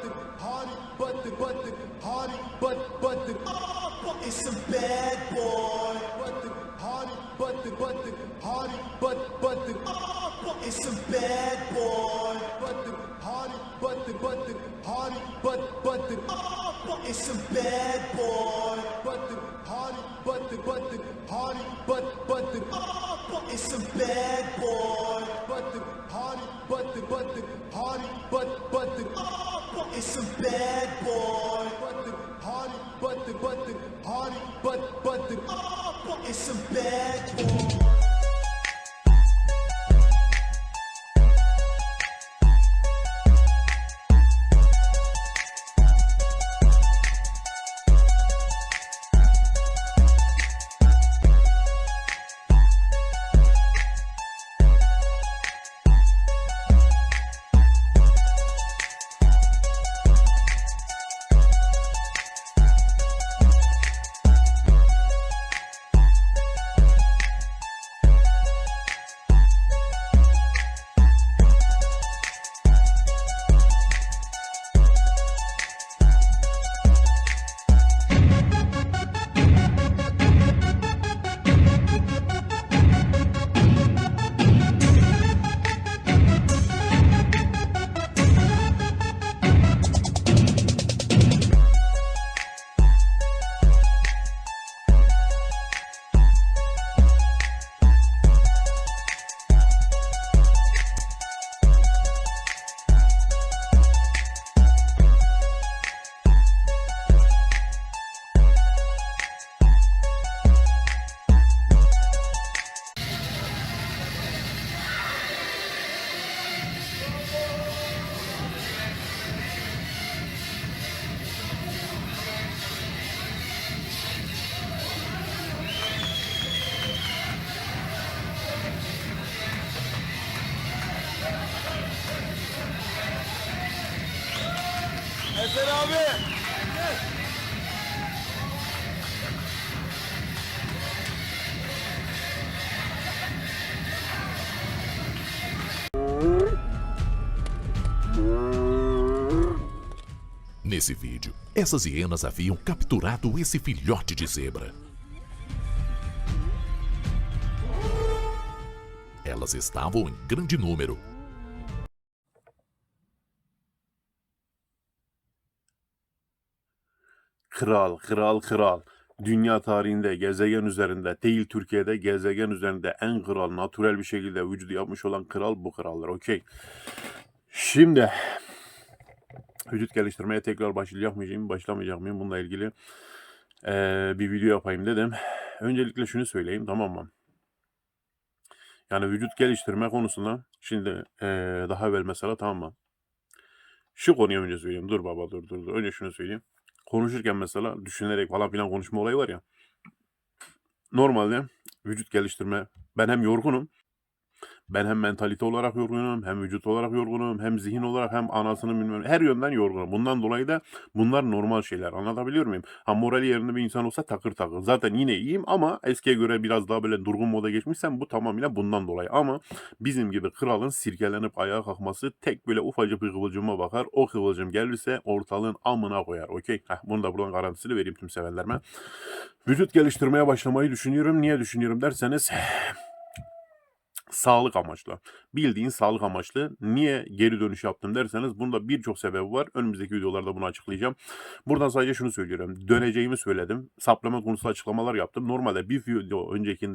button, hardy button, button, hardy but button. Oh, it's a bad boy. Button, hardy button, button, hardy but button. Oh, it's a bad boy. Button, hardy button, button, hardy but button. Oh, it's a bad boy. Button, hardy button, button, hardy but button. Oh, it's a bad boy. Button, hardy button, button, hardy but button. is simple. Vídeo, essas hienas haviam capturado esse filhote de zebra. Elas estavam em grande número. Kral, kral, kral. Dünya tarihinde, gezegen üzerinde, değil Türkiye'de, gezegen üzerinde en kral, natürel bir şekilde vücudu yapmış olan kral bu krallar. Okey. Şimdi vücut geliştirmeye tekrar başlayacak mıyım, başlamayacak mıyım bununla ilgili eee, bir video yapayım dedim. Öncelikle şunu söyleyeyim tamam mı? Yani vücut geliştirme konusunda şimdi eee, daha evvel mesela tamam mı? Şu konuyu önce söyleyeyim. Dur baba dur dur dur. Önce şunu söyleyeyim. Konuşurken mesela düşünerek falan filan konuşma olayı var ya. Normalde vücut geliştirme ben hem yorgunum ben hem mentalite olarak yorgunum, hem vücut olarak yorgunum, hem zihin olarak hem anasını bilmem her yönden yorgunum. Bundan dolayı da bunlar normal şeyler. Anlatabiliyor muyum? Ha morali yerinde bir insan olsa takır takır. Zaten yine iyiyim ama eskiye göre biraz daha böyle durgun moda geçmişsem bu tamamıyla bundan dolayı. Ama bizim gibi kralın sirkelenip ayağa kalkması tek böyle ufacık bir kıvılcıma bakar. O kıvılcım gelirse ortalığın amına koyar. Okey. Heh, bunu da buradan garantisini vereyim tüm sevenlerime. Vücut geliştirmeye başlamayı düşünüyorum. Niye düşünüyorum derseniz sağlık amaçlı. Bildiğin sağlık amaçlı. Niye geri dönüş yaptım derseniz bunda birçok sebebi var. Önümüzdeki videolarda bunu açıklayacağım. Buradan sadece şunu söylüyorum. Döneceğimi söyledim. Supplement konusunda açıklamalar yaptım. Normalde bir video önceki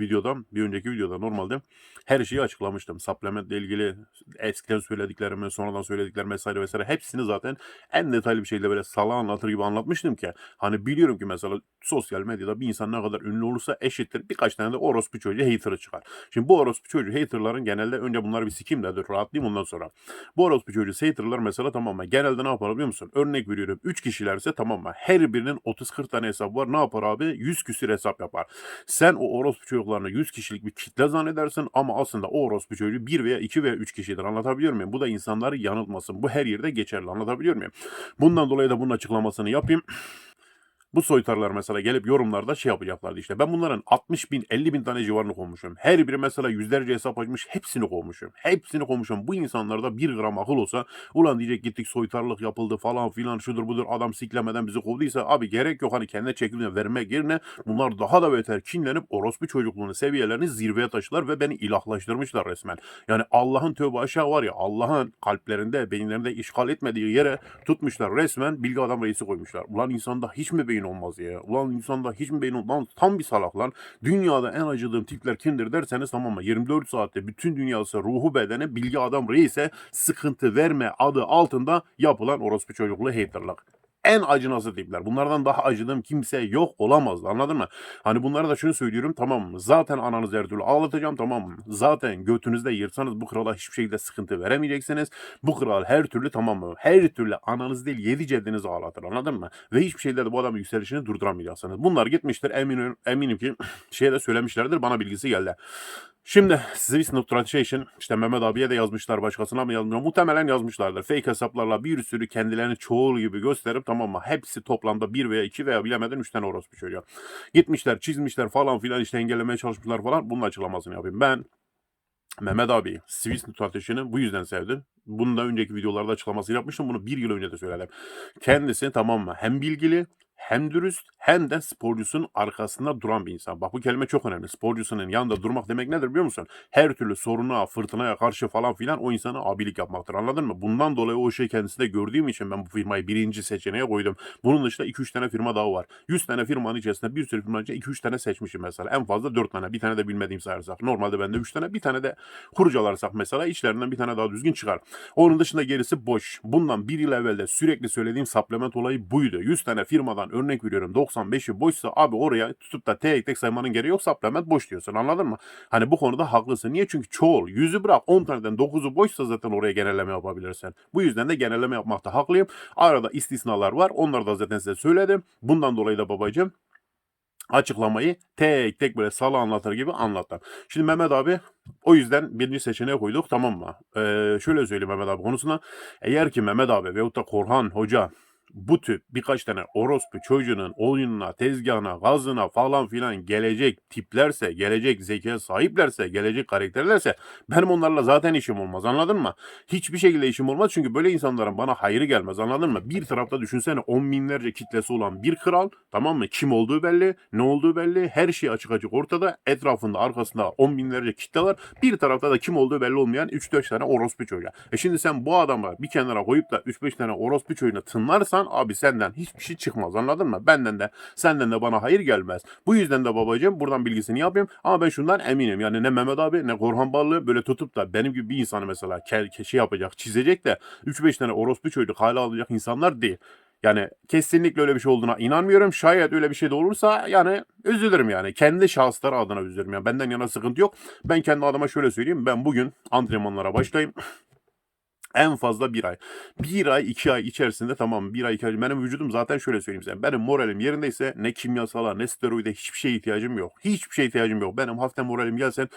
videoda, bir önceki videoda normalde her şeyi açıklamıştım. Supplementle ilgili eskiden söylediklerimi, sonradan söylediklerimi vesaire vesaire hepsini zaten en detaylı bir şekilde böyle sala anlatır gibi anlatmıştım ki hani biliyorum ki mesela sosyal medyada bir insan ne kadar ünlü olursa eşittir birkaç tane de orospu çocuğu hater'ı çıkar. Şimdi bu orospu çocuğu haterların genelde önce bunları bir sikeyim de dur rahatlayayım ondan sonra. Bu orospu çocuğu haterlar mesela tamam mı? Genelde ne yapar biliyor musun? Örnek veriyorum 3 kişilerse tamam mı? Her birinin 30-40 tane hesap var. Ne yapar abi? 100 küsür hesap yapar. Sen o orospu çocuklarını 100 kişilik bir kitle zannedersin ama aslında o orospu çocuğu 1 veya 2 veya 3 kişidir. Anlatabiliyor muyum? Bu da insanları yanıltmasın. Bu her yerde geçerli. Anlatabiliyor muyum? Bundan dolayı da bunun açıklamasını yapayım. Bu soytarlar mesela gelip yorumlarda şey yapacaklardı işte. Ben bunların 60 bin 50 bin tane civarını kovmuşum. Her biri mesela yüzlerce hesap açmış hepsini kovmuşum. Hepsini kovmuşum. Bu insanlarda bir gram akıl olsa ulan diyecek gittik soytarlık yapıldı falan filan şudur budur adam siklemeden bizi kovduysa abi gerek yok hani kendine çekimine vermek yerine bunlar daha da beter kinlenip orospu çocukluğunu seviyelerini zirveye taşılar ve beni ilahlaştırmışlar resmen. Yani Allah'ın tövbe aşağı var ya Allah'ın kalplerinde beyinlerinde işgal etmediği yere tutmuşlar resmen bilgi adam reisi koymuşlar. Ulan insanda hiç mi beyin olmaz ya? Ulan insanda hiç mi beyin olmaz? Lan tam bir salak lan. Dünyada en acıdığım tipler kimdir derseniz tamam mı? 24 saatte bütün dünyası ruhu bedeni bilgi adam reise sıkıntı verme adı altında yapılan orospu çocukluğu haterlık. En acınası tipler. Bunlardan daha acıdığım kimse yok olamaz. Anladın mı? Hani bunlara da şunu söylüyorum tamam? Zaten ananızı her türlü ağlatacağım tamam? Zaten götünüzde yırtsanız bu krala hiçbir şekilde sıkıntı veremeyeceksiniz. Bu kral her türlü tamam mı? Her türlü ananız değil yedi ceddinizi ağlatır anladın mı? Ve hiçbir şeyde de bu adamın yükselişini durduramayacaksınız. Bunlar gitmiştir eminim, eminim ki şeye de söylemişlerdir bana bilgisi geldi. Şimdi Swiss Not Translation işte Mehmet abiye de yazmışlar başkasına mı yazmıyor? Muhtemelen yazmışlardır. Fake hesaplarla bir sürü kendilerini çoğul gibi gösterip tamam mı? Hepsi toplamda bir veya iki veya bilemeden üç tane orospu çocuğu. Gitmişler çizmişler falan filan işte engellemeye çalışmışlar falan. Bunun açıklamasını yapayım. Ben Mehmet abi Swiss Not Translation'ı bu yüzden sevdim. Bundan önceki videolarda açıklamasını yapmıştım. Bunu bir yıl önce de söyledim. Kendisi tamam mı? Hem bilgili hem dürüst hem de sporcusunun arkasında duran bir insan. Bak bu kelime çok önemli. Sporcusunun yanında durmak demek nedir biliyor musun? Her türlü soruna, fırtınaya karşı falan filan o insana abilik yapmaktır. Anladın mı? Bundan dolayı o şey kendisinde gördüğüm için ben bu firmayı birinci seçeneğe koydum. Bunun dışında 2-3 tane firma daha var. 100 tane firmanın içerisinde bir sürü firmanın içinde 2-3 tane seçmişim mesela. En fazla 4 tane. Bir tane de bilmediğim sayarsak. Normalde bende 3 tane. Bir tane de kurcalarsak mesela içlerinden bir tane daha düzgün çıkar. Onun dışında gerisi boş. Bundan bir yıl evvelde sürekli söylediğim supplement olayı buydu. 100 tane firmadan örnek veriyorum 95'i boşsa abi oraya tutup da tek tek saymanın gereği yok supplement boş diyorsun anladın mı? Hani bu konuda haklısın. Niye? Çünkü çoğul. Yüzü bırak 10 taneden 9'u boşsa zaten oraya genelleme yapabilirsin. Bu yüzden de genelleme yapmakta haklıyım. Arada istisnalar var. Onları da zaten size söyledim. Bundan dolayı da babacığım açıklamayı tek tek böyle salı anlatır gibi anlattım. Şimdi Mehmet abi o yüzden birinci seçeneğe koyduk tamam mı? Ee, şöyle söyleyeyim Mehmet abi konusuna. Eğer ki Mehmet abi veyahut da Korhan Hoca bu tip birkaç tane orospu çocuğunun oyununa, tezgahına, gazına falan filan gelecek tiplerse, gelecek zekaya sahiplerse, gelecek karakterlerse benim onlarla zaten işim olmaz anladın mı? Hiçbir şekilde işim olmaz çünkü böyle insanların bana hayrı gelmez anladın mı? Bir tarafta düşünsene on binlerce kitlesi olan bir kral tamam mı? Kim olduğu belli, ne olduğu belli, her şey açık açık ortada. Etrafında arkasında on binlerce kitle var. Bir tarafta da kim olduğu belli olmayan 3-4 tane orospu çocuğu. E şimdi sen bu adamı bir kenara koyup da 3-5 tane orospu çocuğunu tınlarsan abi senden hiçbir şey çıkmaz anladın mı? Benden de senden de bana hayır gelmez. Bu yüzden de babacığım buradan bilgisini yapayım ama ben şundan eminim. Yani ne Mehmet abi ne Korhan Ballı böyle tutup da benim gibi bir insanı mesela ke şey yapacak çizecek de 3-5 tane orospu çocuk hala alacak insanlar değil. Yani kesinlikle öyle bir şey olduğuna inanmıyorum. Şayet öyle bir şey de olursa yani üzülürüm yani. Kendi şahısları adına üzülürüm. Yani benden yana sıkıntı yok. Ben kendi adıma şöyle söyleyeyim. Ben bugün antrenmanlara başlayayım. En fazla bir ay. Bir ay, iki ay içerisinde tamam bir ay, iki ay. Benim vücudum zaten şöyle söyleyeyim size. Benim moralim yerindeyse ne kimyasala ne steroide hiçbir şeye ihtiyacım yok. Hiçbir şeye ihtiyacım yok. Benim hafiften moralim gelsen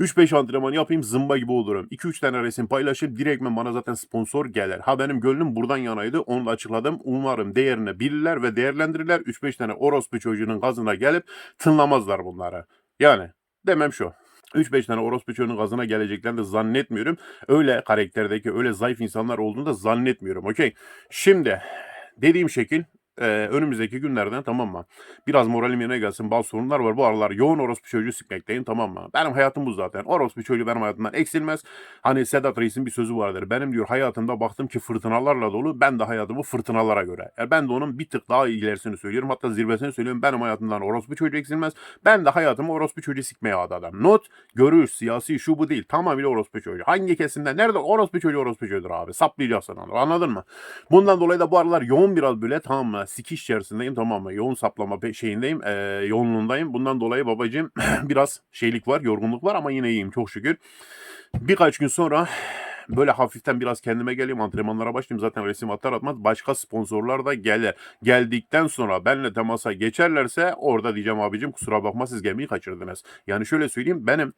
3-5 antrenman yapayım zımba gibi olurum. 2-3 tane resim paylaşayım direktmen bana zaten sponsor gelir. Ha benim gönlüm buradan yanaydı. Onu da açıkladım. Umarım değerini bilirler ve değerlendirirler. 3-5 tane orospu çocuğunun gazına gelip tınlamazlar bunları. Yani demem şu. 3-5 tane orospu çocuğunun gazına geleceklerini de zannetmiyorum. Öyle karakterdeki öyle zayıf insanlar olduğunu da zannetmiyorum. Okey. Şimdi dediğim şekil e, önümüzdeki günlerden tamam mı? Biraz moralim yerine gelsin. Bazı sorunlar var. Bu aralar yoğun orospu çocuğu sikmekteyim tamam mı? Benim hayatım bu zaten. Orospu çocuğu benim hayatımdan eksilmez. Hani Sedat Reis'in bir sözü vardır. Benim diyor hayatımda baktım ki fırtınalarla dolu. Ben de hayatımı fırtınalara göre. Yani ben de onun bir tık daha ilerisini söylüyorum. Hatta zirvesini söylüyorum. Benim hayatımdan orospu çocuğu eksilmez. Ben de hayatımı orospu çocuğu sikmeye adadım. Not, görüş, siyasi şu bu değil. Tamamıyla orospu çocuğu. Hangi kesimden? Nerede? Orospu çocuğu orospu çocuğudur abi. Saplayacaksın onu. Anladın mı? Bundan dolayı da bu aralar yoğun biraz böyle tamam mı? Sikiş içerisindeyim tamam mı? Yoğun saplama şeyindeyim. E, yoğunluğundayım. Bundan dolayı babacığım biraz şeylik var, yorgunluk var ama yine iyiyim çok şükür. Birkaç gün sonra böyle hafiften biraz kendime geleyim antrenmanlara başlayayım zaten resim atar atmaz başka sponsorlar da gelir. Geldikten sonra benle temasa geçerlerse orada diyeceğim abicim kusura bakma siz gemiyi kaçırdınız. Yani şöyle söyleyeyim benim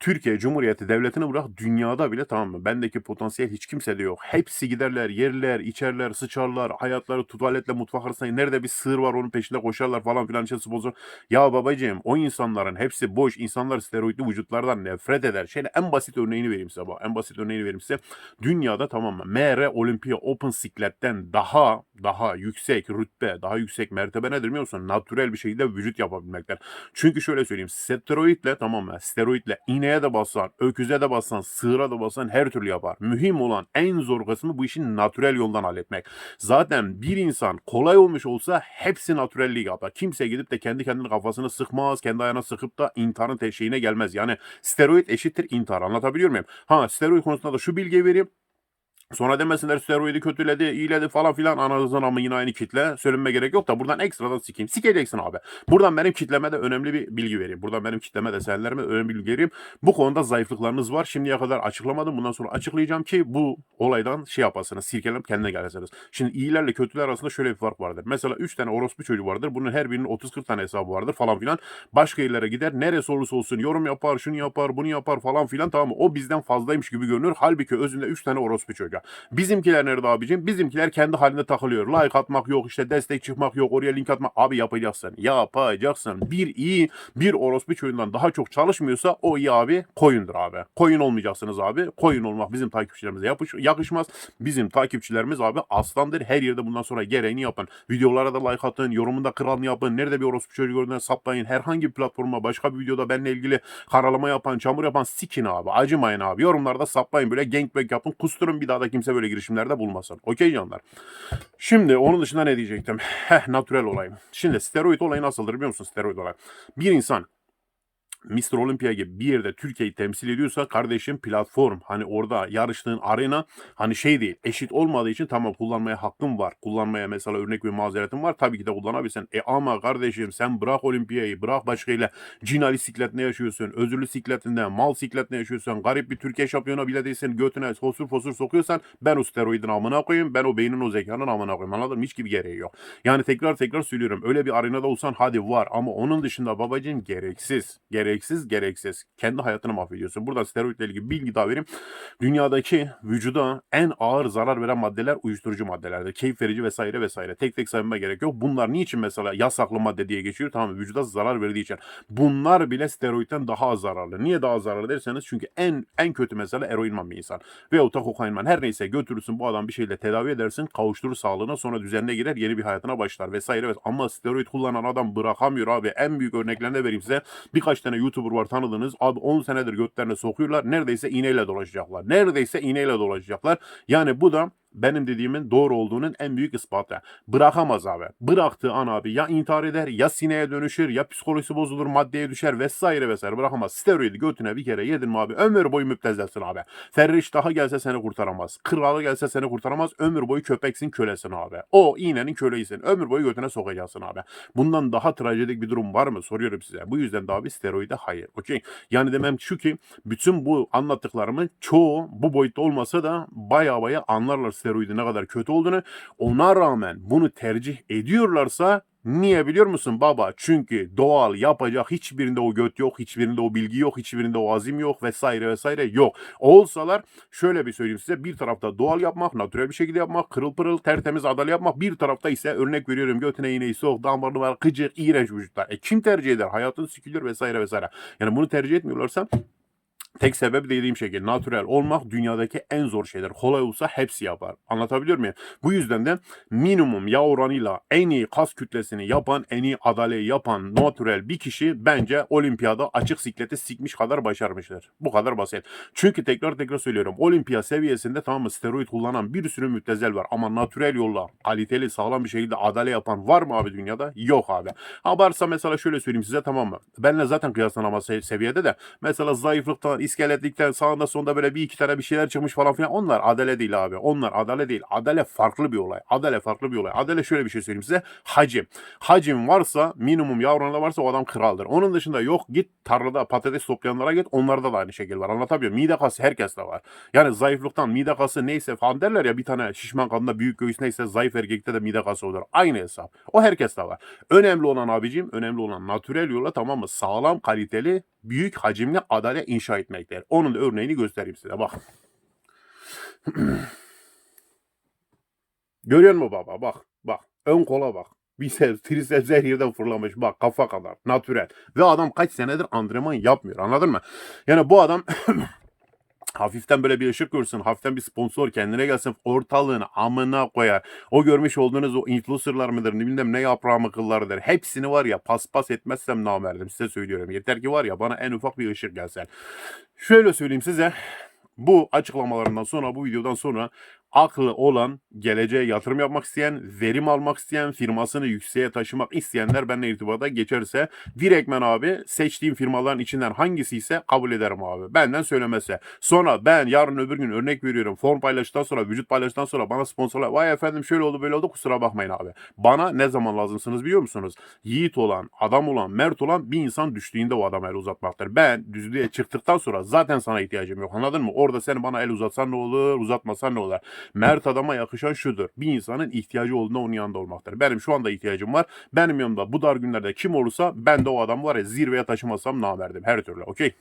Türkiye Cumhuriyeti Devleti'ni bırak dünyada bile tamam mı? Bendeki potansiyel hiç kimsede yok. Hepsi giderler, yerler, içerler, sıçarlar, hayatları tuvaletle mutfak arasında nerede bir sığır var onun peşinde koşarlar falan filan için sponsor. Ya babacığım o insanların hepsi boş. İnsanlar steroidli vücutlardan nefret eder. Şöyle en basit örneğini vereyim size bak. En basit örneğini vereyim size. Dünyada tamam mı? MR Olympia Open Siklet'ten daha daha yüksek rütbe, daha yüksek mertebe nedir biliyor musun? Natürel bir şekilde vücut yapabilmekler. Çünkü şöyle söyleyeyim. Steroidle tamam mı? Steroidle ineğe de bassan, öküze de bassan, sığıra da bassan her türlü yapar. Mühim olan en zor kısmı bu işin natürel yoldan halletmek. Zaten bir insan kolay olmuş olsa hepsi natürelliği yapar. Kimse gidip de kendi kendine kafasını sıkmaz, kendi ayağına sıkıp da intiharın teşeğine gelmez. Yani steroid eşittir intihar. Anlatabiliyor muyum? Ha steroid konusunda da şu bilgiyi vereyim. Sonra demesinler steroidi kötüledi, iyiledi falan filan ananızın ama yine aynı kitle. Söylenme gerek yok da buradan ekstradan sikeyim. Sikeceksin abi. Buradan benim kitleme de önemli bir bilgi vereyim. Buradan benim kitleme de senlerime önemli bir bilgi vereyim. Bu konuda zayıflıklarınız var. Şimdiye kadar açıklamadım. Bundan sonra açıklayacağım ki bu olaydan şey yapasınız. Sirkelenip kendine gelsiniz. Şimdi iyilerle kötüler arasında şöyle bir fark vardır. Mesela 3 tane orospu çocuğu vardır. Bunun her birinin 30-40 tane hesabı vardır falan filan. Başka illere gider. Neresi olursa olsun yorum yapar, şunu yapar, bunu yapar falan filan tamam? O bizden fazlaymış gibi görünür. Halbuki özünde 3 tane orospu çocuğu. Bizimkiler nerede abicim? Bizimkiler kendi halinde takılıyor. Like atmak yok, işte destek çıkmak yok, oraya link atmak. Abi yapacaksın. Yapacaksın. Bir iyi, bir orospu çocuğundan daha çok çalışmıyorsa o iyi abi koyundur abi. Koyun olmayacaksınız abi. Koyun olmak bizim takipçilerimize yapış, yakışmaz. Bizim takipçilerimiz abi aslandır. Her yerde bundan sonra gereğini yapın. Videolara da like atın, yorumunda kralını yapın. Nerede bir orospu çocuğu gördüğünüzde saplayın. Herhangi bir platforma başka bir videoda benimle ilgili karalama yapan, çamur yapan sikin abi. Acımayın abi. Yorumlarda saplayın böyle gangbang yapın. Kusturun bir daha da kimse böyle girişimlerde bulmasın. Okey canlar. Şimdi onun dışında ne diyecektim? Heh, natürel olayım. Şimdi steroid olayı nasıldır biliyor musun steroid olay? Bir insan Mr. Olympia gibi bir yerde Türkiye'yi temsil ediyorsa kardeşim platform hani orada yarıştığın arena hani şey değil eşit olmadığı için tamam kullanmaya hakkın var. Kullanmaya mesela örnek bir mazeretin var tabii ki de kullanabilirsin. E ama kardeşim sen bırak Olimpiyayı bırak başkayla cinali sikletinde yaşıyorsun. Özürlü sikletinde mal sikletinde yaşıyorsun. Garip bir Türkiye şampiyonu bile değilsin. Götüne fosur fosur sokuyorsan ben o steroidin amına koyayım. Ben o beynin o zekanın amına koyayım. Anladın mı? Hiç gibi gereği yok. Yani tekrar tekrar söylüyorum. Öyle bir arenada olsan hadi var ama onun dışında babacığım gereksiz. Gereksiz gereksiz. Kendi hayatını mahvediyorsun. Burada steroidle ilgili bilgi daha vereyim. Dünyadaki vücuda en ağır zarar veren maddeler uyuşturucu maddelerdir. Keyif verici vesaire vesaire. Tek tek saymama gerek yok. Bunlar niçin mesela yasaklı madde diye geçiyor? Tamam? Vücuda zarar verdiği için. Bunlar bile steroidden daha zararlı. Niye daha zararlı derseniz çünkü en en kötü mesela eroinman bir insan. Veyahut da kokainman. Her neyse götürürsün bu adam bir şeyle tedavi edersin. Kavuşturur sağlığına sonra düzenine girer. Yeni bir hayatına başlar vesaire. vesaire. Ama steroid kullanan adam bırakamıyor abi. En büyük örneklerini vereyim size. Birkaç tane YouTuber var tanıdığınız. Abi 10 senedir götlerine sokuyorlar. Neredeyse iğneyle dolaşacaklar. Neredeyse iğneyle dolaşacaklar. Yani bu da benim dediğimin doğru olduğunun en büyük ispatı. Bırakamaz abi. Bıraktığı an abi ya intihar eder ya sineye dönüşür ya psikolojisi bozulur maddeye düşer vesaire vesaire bırakamaz. Steroidi götüne bir kere yedin mi abi ömür boyu müptezelsin abi. Ferriş daha gelse seni kurtaramaz. Kralı gelse seni kurtaramaz. Ömür boyu köpeksin kölesin abi. O iğnenin köleysin. Ömür boyu götüne sokacaksın abi. Bundan daha trajedik bir durum var mı soruyorum size. Bu yüzden de abi steroide hayır. Okey. Yani demem şu ki bütün bu anlattıklarımın çoğu bu boyutta olmasa da baya baya anlarlar steroidin ne kadar kötü olduğunu. Ona rağmen bunu tercih ediyorlarsa Niye biliyor musun baba? Çünkü doğal yapacak hiçbirinde o göt yok, hiçbirinde o bilgi yok, hiçbirinde o azim yok vesaire vesaire yok. Olsalar şöyle bir söyleyeyim size bir tarafta doğal yapmak, natürel bir şekilde yapmak, kırıl pırıl, tertemiz adalı yapmak. Bir tarafta ise örnek veriyorum götüne iğneyi sok, damarlı var, gıcık, iğrenç vücutlar. E kim tercih eder? Hayatın sikilir vesaire vesaire. Yani bunu tercih etmiyorlarsa Tek sebebi dediğim şekilde natürel olmak dünyadaki en zor şeyler. Kolay olsa hepsi yapar. Anlatabiliyor muyum? Bu yüzden de minimum yağ oranıyla en iyi kas kütlesini yapan, en iyi adaleyi yapan natürel bir kişi bence olimpiyada açık sikleti sikmiş kadar başarmıştır. Bu kadar basit. Çünkü tekrar tekrar söylüyorum. Olimpiya seviyesinde tamam mı steroid kullanan bir sürü müptezel var. Ama natürel yolla kaliteli sağlam bir şekilde adale yapan var mı abi dünyada? Yok abi. Ha varsa mesela şöyle söyleyeyim size tamam mı? Benle zaten kıyaslanamaz se- seviyede de mesela zayıflıktan, iskeletlikten sağında sonunda böyle bir iki tane bir şeyler çıkmış falan filan. Onlar adale değil abi. Onlar adale değil. Adale farklı bir olay. Adale farklı bir olay. Adale şöyle bir şey söyleyeyim size. Hacim. Hacim varsa minimum yağ oranı varsa o adam kraldır. Onun dışında yok git tarlada patates toplayanlara git. Onlarda da aynı şekil var. Anlatabiliyor muyum? Mide kası herkeste var. Yani zayıflıktan mide kası neyse falan derler ya bir tane şişman kadında büyük göğüs neyse zayıf erkekte de mide kası olur. Aynı hesap. O herkeste var. Önemli olan abicim önemli olan natürel yolla tamam mı? Sağlam kaliteli büyük hacimli adalet inşa etmektir. Onun da örneğini göstereyim size. Bak. Görüyor musun baba? Bak. Bak. Ön kola bak. Biceps, triceps her yerden fırlamış. Bak kafa kadar. Natürel. Ve adam kaç senedir antrenman yapmıyor. Anladın mı? Yani bu adam hafiften böyle bir ışık görsün, hafiften bir sponsor kendine gelsin, ortalığını amına koyar. O görmüş olduğunuz o influencerlar mıdır, ne bilmem ne yaprağı mıkıllarıdır. Hepsini var ya paspas etmezsem namerdim size söylüyorum. Yeter ki var ya bana en ufak bir ışık gelsen. Şöyle söyleyeyim size. Bu açıklamalarından sonra, bu videodan sonra aklı olan, geleceğe yatırım yapmak isteyen, verim almak isteyen, firmasını yükseğe taşımak isteyenler benimle irtibata geçerse direktmen abi seçtiğim firmaların içinden hangisi ise kabul ederim abi. Benden söylemese. Sonra ben yarın öbür gün örnek veriyorum. Form paylaştıktan sonra, vücut paylaştıktan sonra bana sponsorlar vay efendim şöyle oldu böyle oldu kusura bakmayın abi. Bana ne zaman lazımsınız biliyor musunuz? Yiğit olan, adam olan, mert olan bir insan düştüğünde o adama el uzatmaktır. Ben düzlüğe çıktıktan sonra zaten sana ihtiyacım yok anladın mı? Orada sen bana el uzatsan ne olur, uzatmasan ne olur? Mert adama yakışan şudur. Bir insanın ihtiyacı olduğunda onun yanında olmaktır. Benim şu anda ihtiyacım var. Benim yanımda bu dar günlerde kim olursa ben de o adam var ya zirveye taşımasam namerdim. Her türlü okey.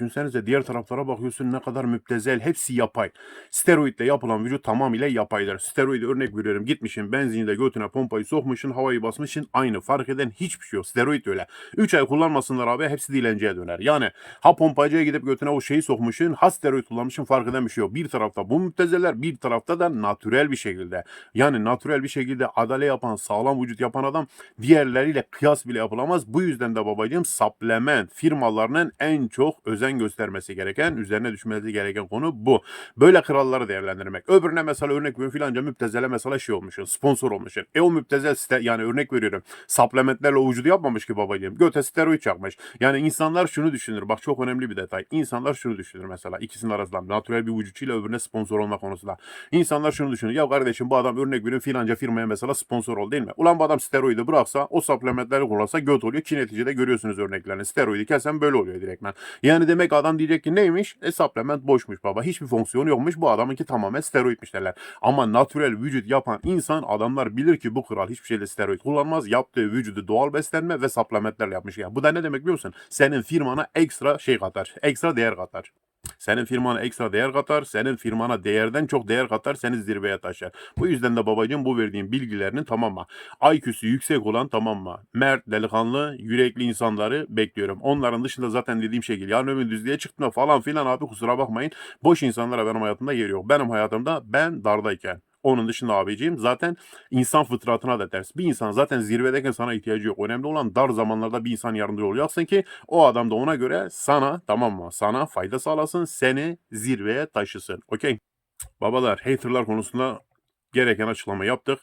Düşünsenize diğer taraflara bakıyorsun ne kadar müptezel. Hepsi yapay. Steroidle yapılan vücut tamamıyla yapaydır. Steroidi örnek veriyorum. Gitmişsin benzinle götüne pompayı sokmuşsun havayı basmışsın. Aynı fark eden hiçbir şey yok. Steroid öyle. 3 ay kullanmasınlar abi hepsi dilenciye döner. Yani ha pompacıya gidip götüne o şeyi sokmuşsun. Ha steroid kullanmışsın fark eden bir şey yok. Bir tarafta bu müptezeler bir tarafta da natürel bir şekilde. Yani natürel bir şekilde adale yapan sağlam vücut yapan adam diğerleriyle kıyas bile yapılamaz. Bu yüzden de babacığım supplement firmalarının en çok özen göstermesi gereken, üzerine düşmesi gereken konu bu. Böyle kralları değerlendirmek. Öbürüne mesela örnek veriyorum filanca müptezele mesela şey olmuşsun, sponsor olmuşsun. E o müptezel site, yani örnek veriyorum. Supplementlerle o vücudu yapmamış ki babacığım. Göte steroid çakmış. Yani insanlar şunu düşünür. Bak çok önemli bir detay. İnsanlar şunu düşünür mesela. ikisinin arasında natürel bir vücutçuyla öbürüne sponsor olma konusunda. İnsanlar şunu düşünür. Ya kardeşim bu adam örnek veriyorum filanca firmaya mesela sponsor ol değil mi? Ulan bu adam steroidi bıraksa o supplementleri kullansa göt oluyor ki neticede görüyorsunuz örneklerini. Steroidi kesen böyle oluyor direktmen. Yani demek adam diyecek ki neymiş? E supplement boşmuş baba. Hiçbir fonksiyonu yokmuş. Bu adamınki tamamen steroidmiş derler. Ama natürel vücut yapan insan adamlar bilir ki bu kral hiçbir şeyle steroid kullanmaz. Yaptığı vücudu doğal beslenme ve supplementlerle yapmış. Yani bu da ne demek biliyor musun? Senin firmana ekstra şey katar. Ekstra değer katar. Senin firmana ekstra değer katar, senin firmana değerden çok değer katar, seni zirveye taşır. Bu yüzden de babacığım bu verdiğim bilgilerinin tamam mı? IQ'su yüksek olan tamam mı? Mert, delikanlı, yürekli insanları bekliyorum. Onların dışında zaten dediğim şekilde yarın öbür düzlüğe çıktığında falan filan abi kusura bakmayın. Boş insanlara benim hayatımda yeri yok. Benim hayatımda ben dardayken. Onun dışında abiciğim zaten insan fıtratına da ters. Bir insan zaten zirvedeyken sana ihtiyacı yok. Önemli olan dar zamanlarda bir insan yardımcı olacaksın ki o adam da ona göre sana tamam mı? Sana fayda sağlasın. Seni zirveye taşısın. Okey. Babalar haterlar konusunda gereken açıklama yaptık.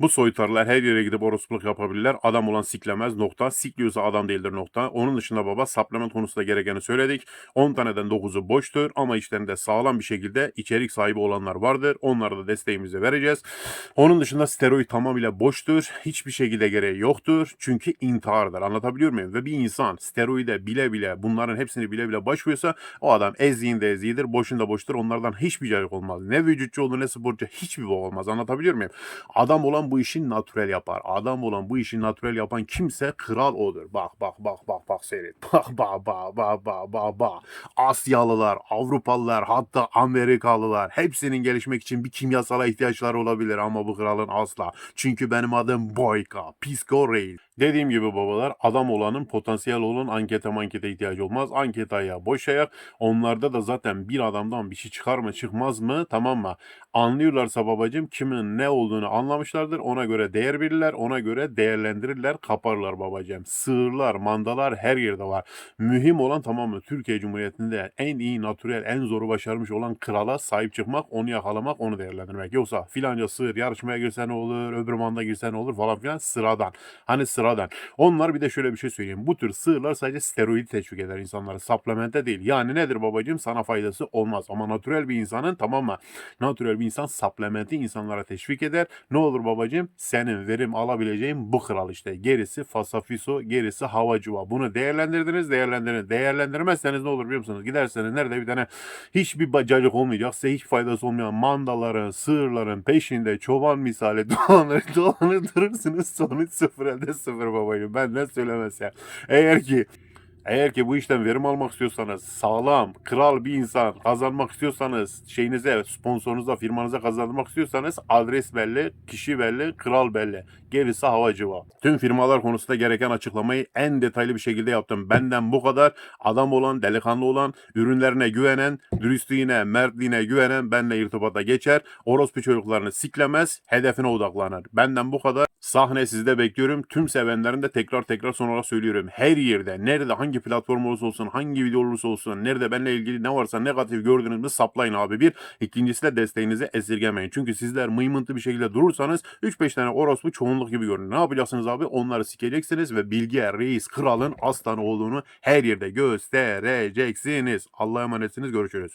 Bu soytarılar her yere gidip orospuluk yapabilirler. Adam olan siklemez nokta. Sikliyorsa adam değildir nokta. Onun dışında baba supplement konusunda gerekeni söyledik. 10 taneden 9'u boştur ama içlerinde sağlam bir şekilde içerik sahibi olanlar vardır. Onlara da desteğimizi vereceğiz. Onun dışında steroid tamamıyla boştur. Hiçbir şekilde gereği yoktur. Çünkü intihardır. Anlatabiliyor muyum? Ve bir insan steroide bile bile bunların hepsini bile bile başvuruyorsa o adam ezdiğinde ezdiğidir. Boşunda boştur. Onlardan hiçbir cacık olmaz. Ne vücutçu olur ne sporcu hiçbir bok olmaz. Anlatabiliyor muyum? Adam olan bu işin natürel yapar. Adam olan bu işin natürel yapan kimse kral odur. Bak bak bak bak bak seyret. Bak bak bak bak bak bak bak. Asyalılar, Avrupalılar hatta Amerikalılar hepsinin gelişmek için bir kimyasala ihtiyaçları olabilir ama bu kralın asla. Çünkü benim adım Boyka, Pisco Reis. Dediğim gibi babalar adam olanın potansiyel olan ankete mankete ihtiyacı olmaz. Anket ayağı boş ayak. Onlarda da zaten bir adamdan bir şey çıkar mı çıkmaz mı tamam mı? Anlıyorlarsa babacım kimin ne olduğunu anlamışlardır. Ona göre değer verirler. Ona göre değerlendirirler. Kaparlar babacım. Sığırlar, mandalar her yerde var. Mühim olan tamam mı? Türkiye Cumhuriyeti'nde en iyi natürel, en zoru başarmış olan krala sahip çıkmak, onu yakalamak, onu değerlendirmek. Yoksa filanca sığır yarışmaya girse ne olur, öbür manda girse ne olur falan filan sıradan. Hani sıradan. Onlar bir de şöyle bir şey söyleyeyim. Bu tür sığırlar sadece steroid teşvik eder insanları. Supplemente değil. Yani nedir babacığım? Sana faydası olmaz. Ama natürel bir insanın tamam mı? Natürel bir insan supplementi insanlara teşvik eder. Ne olur babacığım? Senin verim alabileceğin bu kral işte. Gerisi fasafiso, gerisi havacuva. Bunu değerlendirdiniz, değerlendirin. Değerlendirmezseniz ne olur biliyor musunuz? Giderseniz nerede bir tane hiçbir bacacık olmayacak, size hiç faydası olmayan mandaların, sığırların peşinde çoban misali dolanır dolanır durursunuz. Sonuç sıfır elde sıfır babacığım. Benden söylemezsen. Eğer ki Eğer ki bu işten verim almak istiyorsanız, sağlam, kral bir insan kazanmak istiyorsanız, şeyinize, sponsorunuza, firmanıza kazandırmak istiyorsanız adres belli, kişi belli, kral belli. Gerisi hava cıva. Tüm firmalar konusunda gereken açıklamayı en detaylı bir şekilde yaptım. Benden bu kadar. Adam olan, delikanlı olan, ürünlerine güvenen, dürüstlüğüne, mertliğine güvenen benimle irtibata geçer. Orospu çocuklarını siklemez, hedefine odaklanır. Benden bu kadar. Sahne sizde bekliyorum. Tüm sevenlerin de tekrar tekrar son olarak söylüyorum. Her yerde, nerede, hangi platform olursa olsun, hangi video olursa olsun, nerede benimle ilgili ne varsa negatif gördüğünüz mü saplayın abi bir. İkincisi de desteğinizi esirgemeyin. Çünkü sizler mıymıntı bir şekilde durursanız 3-5 tane orospu çoğunluk gibi görünür. Ne yapacaksınız abi? Onları sikeceksiniz ve bilgiye reis, kralın aslanı olduğunu her yerde göstereceksiniz. Allah'a emanetsiniz. Görüşürüz.